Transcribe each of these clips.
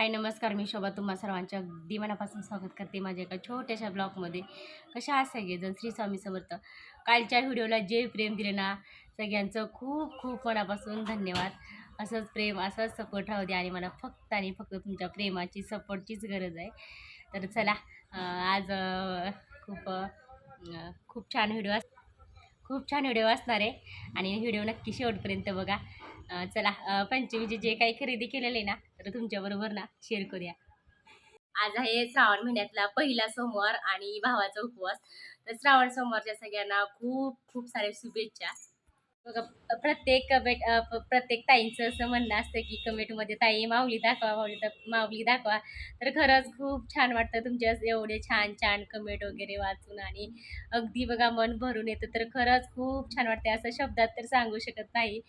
हाय नमस्कार. मी शोभा. तुम्हा सर्वांच्या अगदी मनापासून स्वागत करते माझ्या एका छोट्याशा ब्लॉगमध्ये. कशा आहात सगळेजण? श्री स्वामी समर्थ. कालच्या व्हिडिओला जे प्रेम दिले ना सगळ्यांचं खूप खूप मनापासून धन्यवाद. असंच प्रेम असंच सपोर्ट राहू द्या आणि मला फक्त आणि फक्त तुमच्या प्रेमाची सपोर्टचीच गरज आहे. तर चला आज खूप खूप छान व्हिडिओ अस खूप छान व्हिडिओ असणार आहे. आणि व्हिडिओ नक्की शेवटपर्यंत बघा. चला पंचमीची पंचमीचे जे काही खरेदी केलेलं आहे ना तर तुमच्याबरोबर ना शेअर करूया. आज आहे श्रावण महिन्यातला पहिला सोमवार आणि भावाचा उपवास. तर श्रावण सोमवारच्या सगळ्यांना खूप खूप साऱ्या शुभेच्छा. बघा प्रत्येक कमेंट प्रत्येक ताईंचं असं म्हणणं असतं की कमेंटमध्ये ताई माऊली दाखवा माऊली दा- माऊली दाखवा. तर खरंच खूप छान वाटतं तुमच्या एवढे छान छान कमेंट वगैरे वाचून आणि अगदी बघा मन भरून येतं. तर खरंच खूप छान वाटते असं शब्दात तर सांगू शकत नाही.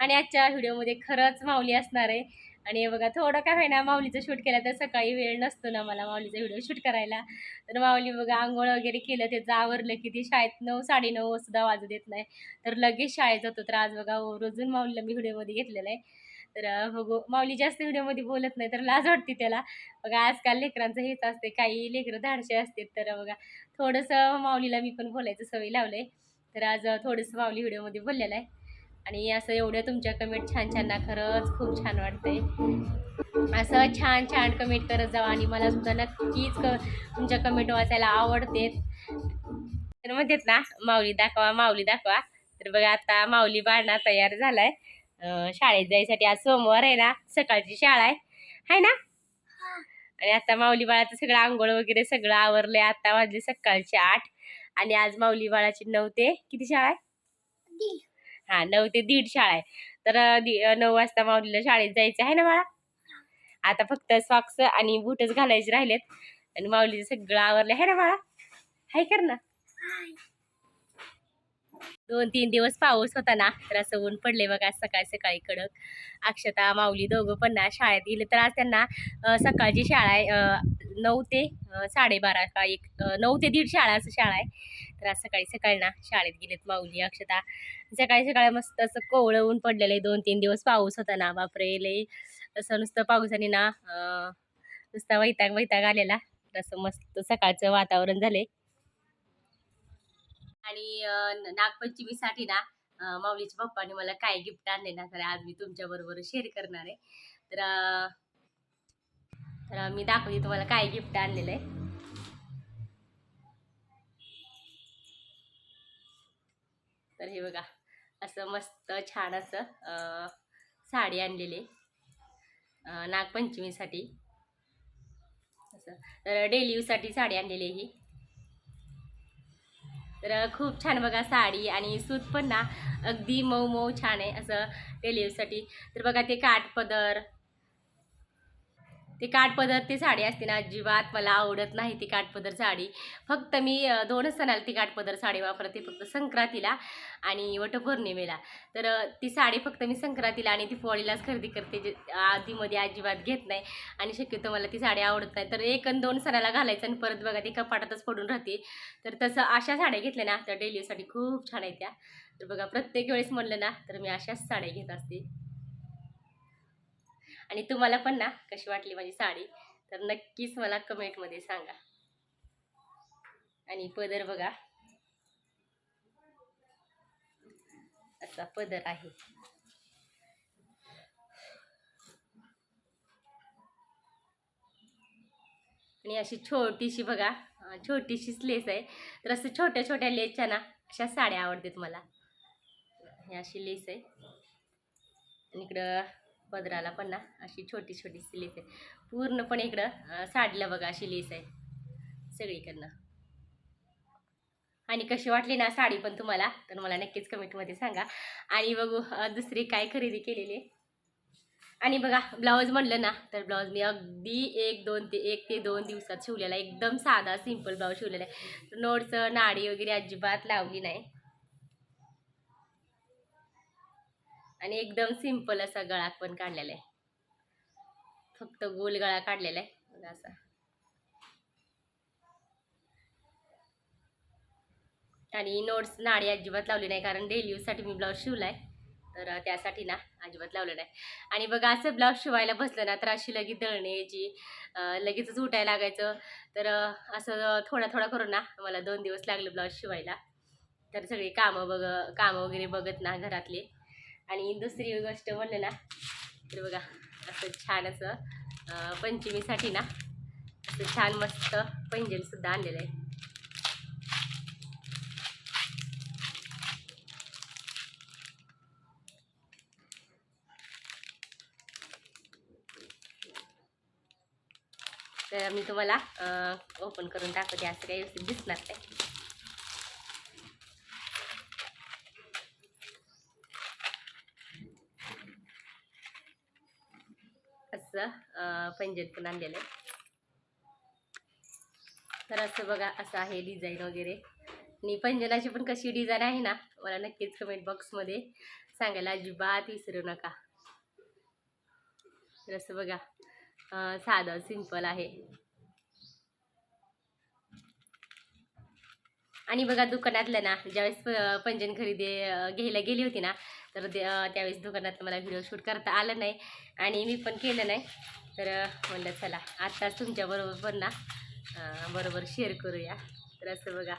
आणि आजच्या व्हिडिओमध्ये खरंच माऊली असणार आहे. आणि हे बघा थोडं काय होईना माऊलीचं शूट केलं तर सकाळी वेळ नसतो ना मला माऊलीचा व्हिडिओ शूट करायला. तर माऊली बघा आंघोळ वगैरे केलं त्याचं आवरलं की ती शाळेत नऊ साडेनऊ सुद्धा वाजू देत नाही. तर लगेच शाळेत जातो. तर आज बघा रोजून माऊलीला मी व्हिडिओमध्ये घेतलेलं आहे. तर बघू माऊली जास्त व्हिडिओमध्ये बोलत नाही तर लाज वाटते त्याला. बघा आजकाल लेकरांचं हेच असते काही लेकरं धाडसे असते तर बघा थोडंसं माऊलीला मी पण बोलायचं सवय लावलं आहे तर आज थोडंसं माऊली व्हिडिओमध्ये बोललेलं आहे. आणि असं एवढं तुमच्या कमेंट छान छान ना खरंच खूप छान वाटते असं छान छान कमेंट करत जावा आणि मला सुद्धा नक्कीच क तुमच्या कमेंट वाचायला आवडते. तर म्हणतात ना माऊली दाखवा माऊली दाखवा. तर बघा आता माऊली बाळणा तयार झालाय. आहे शाळेत जायसाठी आज सोमवार आहे ना सकाळची शाळा आहे. हाय ना? आणि आता माऊली बाळाचं सगळं आंघोळ वगैरे सगळं आवरलंय. आता वाजले सकाळचे आठ. आणि आज माऊली बाळाची नऊ ते किती शाळा आहे? हा नऊ ते दीड शाळा आहे. तर नऊ वाजता माऊलीला शाळेत जायचं आहे ना बाळा? आता फक्त सॉक्स आणि बूटच घालायचे राहिलेत. आणि माऊलीचं सगळं आवरलं आहे ना बाळा? हाय कर ना. दोन तीन दिवस पाऊस होता ना तर असं ऊन पडले बघा सकाळी सकाळी कडक अक्षता माऊली दोघं पण ना शाळेत गेले तर आज त्यांना सकाळची शाळा आहे नऊ ते साडेबारा का एक नऊ ते दीड शाळा असं शाळा आहे. तर आज सकाळी सकाळी ना शाळेत गेलेत माऊली अक्षता. सकाळी सकाळी मस्त असं कोवळं ऊन पडलेलं आहे दोन तीन दिवस पाऊस होता ना बापरे लई. असं नुसतं पावसाने ना नुसता वैताग वैताग आलेला. तसं असं मस्त सकाळचं वातावरण झालंय. आणि नागपंचमीसाठी ना माऊलीच्या पप्पाने मला काय गिफ्ट आणले ना तर आज मी तुमच्या बरोबर शेअर करणार आहे. तर तर मी दाखवते तुम्हाला काय गिफ्ट आणलेलं आहे. तर हे बघा असं मस्त छान असं साडी आणलेली नागपंचमीसाठी. असं. तर डेली यूजसाठी साडी आणलेली ही. तर खूप छान बघा साडी आणि सूत पण ना अगदी मऊ मऊ छान आहे असं डेली यूजसाठी तर बघा ते काठपदर ते काठपदर ती साडी असते ना अजिबात मला आवडत नाही ती काठपदर साडी. फक्त मी दोनच सणाला ती काठपदर साडी वापरते फक्त संक्रांतीला आणि वटपौर्णिमेला. तर ती साडी फक्त मी संक्रांतीला आणि ती पोळीलाच खरेदी करते जे आधीमध्ये अजिबात घेत नाही आणि शक्यतो मला ती साडी आवडत नाही. तर एक आणि दोन सणाला घालायचं आणि परत बघा ती कपाटातच पडून राहते. तर तसं अशा साड्या घेतल्या ना तर डेलीसाठी खूप छान आहेत त्या. तर बघा प्रत्येक वेळेस म्हणलं ना तर मी अशाच साड्या घेत असते. आणि तुम्हाला पण ना कशी वाटली माझी साडी तर नक्कीच मला कमेंटमध्ये सांगा. आणि पदर बघा. असा पदर आहे. आणि अशी छोटीशी बघा छोटीशीच लेस आहे. तर असं छोट्या छोट्या लेसच्या ना अशा साड्या आवडतात मला. ही अशी लेस आहे. आणि इकडं पदराला पण ना अशी छोटी छोटीशी लेस आहे पूर्णपणे इकडं साडीला बघा अशी लेस आहे सगळीकडनं आणि कशी वाटली ना साडी पण तुम्हाला तर मला नक्कीच कमेंटमध्ये सांगा आणि बघू दुसरी काय खरेदी केलेली आहे. आणि बघा ब्लाऊज म्हणलं ना तर ब्लाऊज मी अगदी एक दोन ते एक ते दोन दिवसात शिवलेला आहे. एकदम साधा सिंपल ब्लाऊज शिवलेला आहे नोटचं नाडी वगैरे अजिबात लावली नाही आणि एकदम सिंपल असा गळा पण काढलेला आहे. फक्त गोल गळा काढलेला आहे. असा. आणि नोट्स नाडी अजिबात लावली नाही कारण डेली यूजसाठी मी ब्लाऊज शिवलाय. तर त्यासाठी ना अजिबात लावलं नाही. आणि बघा असं ब्लाऊज शिवायला बसलं ना तर अशी लगेच दळणे लगेचच उठायला लागायचं. तर असं थोडा थोडा करून ना मला दोन दिवस लागले ब्लाऊज शिवायला. तर सगळी कामं बघ कामं वगैरे बघत ना घरातले. आणि दुसरी गोष्ट म्हणलं ना तर बघा असं छान असं पंचमीसाठी ना असं छान मस्त पैंजणसुद्धा आणलेलं आहे तर मी तुम्हाला ओपन करून दाखवते असं काही व्यवस्थित दिसणार नाही. असं अं, पण आणलेलं आहे. तर असं बघा असं आहे डिझाईन वगैरे. आणि पंजनाची पण कशी डिझाईन आहे ना मला नक्कीच कमेंट बॉक्समध्ये सांगायला अजिबात विसरू नका. तर असं बघा साधं सिंपल आहे. आणि बघा दुकानातलं ना ज्यावेळेस प- पंजन खरेदी घ्यायला गेली होती ना तर त्यावेळेस दुकानात मला व्हिडिओ शूट करता आलं नाही आणि मी पण केलं नाही. तर म्हणलं चला आत्ताच तुमच्याबरोबर पण ना बरोबर शेअर करूया. तर असं बघा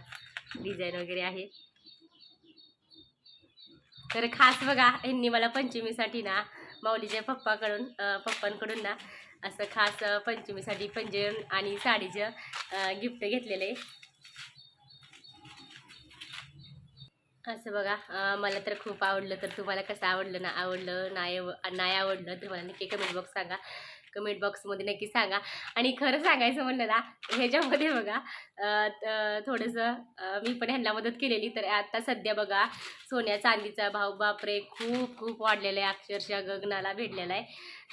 डिझाईन वगैरे आहे. तर खास बघा यांनी मला पंचमीसाठी ना माऊलीच्या पप्पाकडून पप्पांकडून ना असं खास पंचमीसाठी पंजन आणि साडीचं गिफ्ट घेतलेलं आहे. असं बघा मला तर खूप आवडलं तर तुम्हाला कसं आवडलं ना आवडलं नाही नाही आवडलं तर मला नक्की कमेंट बॉक्स सांगा. कमेंट बॉक्समध्ये नक्की सांगा. आणि खरं सांगायचं म्हणलं ना ह्याच्यामध्ये बघा थोडंसं मी पण ह्यांना मदत केलेली. तर आता सध्या बघा सोन्या चांदीचा भाव बापरे खूप खूप वाढलेला आहे. अक्षरशः गगनाला भेटलेला आहे.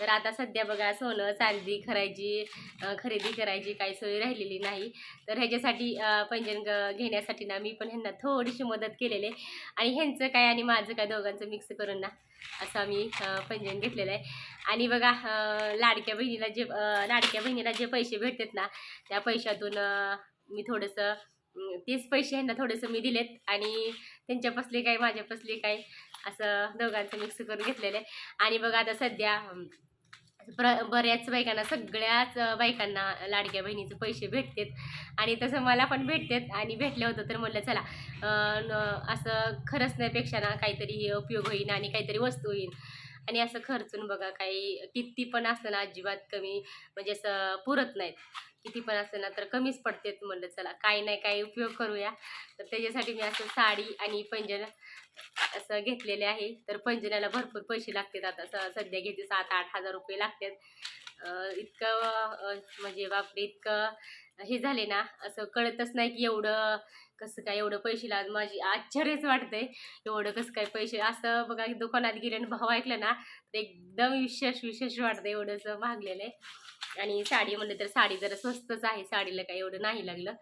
तर आता सध्या बघा सोनं चांदी खरायची खरेदी करायची काही सोय राहिलेली नाही. तर ह्याच्यासाठी पंजन पैंजण ग- घेण्यासाठी ना मी पण ह्यांना थोडीशी मदत केलेली आहे. आणि ह्यांचं काय आणि माझं काय दोघांचं मिक्स करून ना असं आम्ही अं, पैंजण घेतलेलं आहे. आणि बघा लाडक्या बहिणीला जे लाडक्या बहिणीला जे पैसे भेटतात ना त्या पैशातून मी थोडंसं तेच पैसे ह्यांना थोडंसं मी दिलेत. आणि त्यांच्यापासले काय माझ्यापासले काय असं दोघांचं मिक्स करून घेतलेलं आहे. आणि बघा आता सध्या प्र बऱ्याच बायकांना सगळ्याच बायकांना लाडक्या बहिणीचे पैसे भेटतात. आणि तसं मला पण भेटतात. आणि भेटलं होतं तर म्हणलं चला असं खरंच नाहीपेक्षा ना काहीतरी उपयोग होईल आणि काहीतरी वस्तू होईल आणि असं खर्चून बघा काही किती पण असलं ना अजिबात कमी म्हणजे असं पुरत नाहीत. किती पण असलं ना तर कमीच पडतेत म्हणलं चला काही नाही काही उपयोग करूया. तर त्याच्यासाठी मी असं साडी आणि पंजन असं घेतलेले आहे. तर पंजनाला भरपूर पैसे लागतात आता सध्या घेते सात आठ हजार रुपये लागतात. इतकं म्हणजे बापरे इतकं हे झाले ना असं कळतच नाही की एवढं कसं काय एवढं पैसे लाग माझी आश्चर्यच वाटतंय एवढं कसं काय पैसे असं बघा दुकानात गेले आणि भाव ऐकलं ना तर एकदम विशेष विशेष वाटतं एवढंच मागलेलं आहे. आणि साडी म्हणलं तर साडी जरा स्वस्तच आहे साडीला काही एवढं नाही लागलं.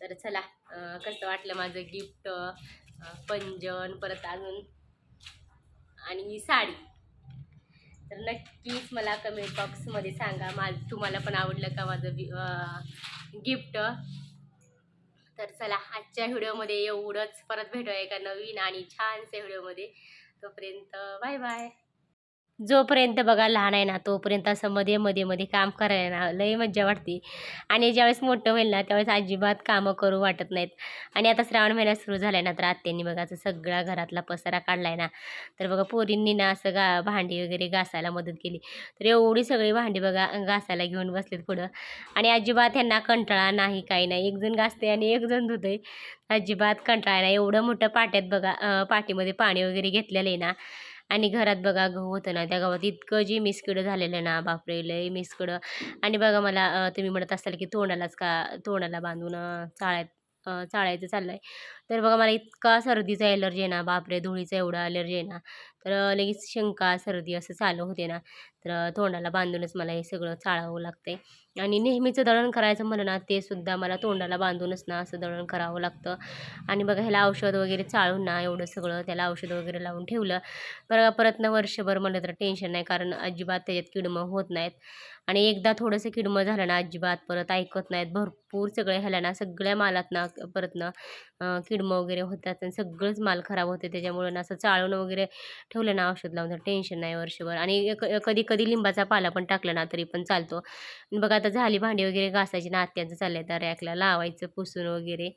तर चला कसं वाटलं माझं गिफ्ट पंजन परत अजून आणि साडी. तर नक्कीच मला कमेंट बॉक्समध्ये सांगा. मा तुम्हाला पण आवडलं का माझं गिफ्ट तर चला आजच्या व्हिडिओमध्ये एवढंच. परत भेटूया एका नवीन आणि छानशा व्हिडिओमध्ये. तोपर्यंत बाय बाय जोपर्यंत बघा लहान आहे ना तोपर्यंत असं मध्ये मध्ये मध्ये काम करायला ना लय मज्जा वाटते. आणि ज्यावेळेस मोठं होईल ना त्यावेळेस अजिबात कामं करू वाटत नाहीत. आणि आता श्रावण महिना सुरू झाला आहे ना तर आत्यांनी बघा असं सगळा घरातला पसारा काढला आहे ना. तर बघा पोरींनी ना असं गा भांडी वगैरे घासायला मदत केली. तर एवढी सगळी भांडी बघा घासायला घेऊन बसलेत पुढं. आणि अजिबात ह्यांना कंटाळा नाही काही नाही. एक जण घासते आणि एक जण धुते अजिबात कंटाळा नाही. एवढं मोठं पाट्यात बघा पाठीमध्ये पाटीमध्ये पाणी वगैरे घेतलेलं आहे ना. आणि घरात बघा गहू होतं ना त्या गावात इतकं जी मिसकिडं झालेलं ना बापरे लय मिसकिडं. आणि बघा मला तुम्ही म्हणत असाल की तोंडालाच का तोंडाला बांधून चाळ्यात चाळायचं चाललं आहे तर बघा मला इतका सर्दीचा एलर्जी आहे ना बापरे! धुळीचा एवढा ॲलर्जी आहे ना तर लगेच शंका सर्दी असं चालू होते ना तर तोंडाला बांधूनच मला हे सगळं चाळावं लागते आणि नेहमीचं दळण करायचं म्हणलं ना ते सुद्धा मला तोंडाला बांधूनच ना असं दळण करावं लागतं. आणि बघा ह्याला औषध वगैरे चाळून ना एवढं सगळं त्याला औषध वगैरे लावून ठेवलं. पर परत ना वर्षभर म्हणलं तर टेन्शन नाही कारण अजिबात त्याच्यात किडमं होत नाहीत. आणि एकदा थोडंसं किडमं झालं ना अजिबात परत ऐकत नाहीत. भरपूर सगळे ह्याला ना सगळ्या मालात ना परत ना किडमं वगैरे होतात आणि सगळंच माल खराब होते. त्याच्यामुळे ना असं चाळून वगैरे ठेवलं ना औषध लावून तर टेन्शन नाही वर्षभर. आणि कधी कधी लिंबाचा पाला पण टाकला ना तरी पण चालतो. आणि बघा आता झाली भांडी वगैरे घासायची ना आत्यांचं चाललंय तर रॅकला लावायचं पुसून वगैरे.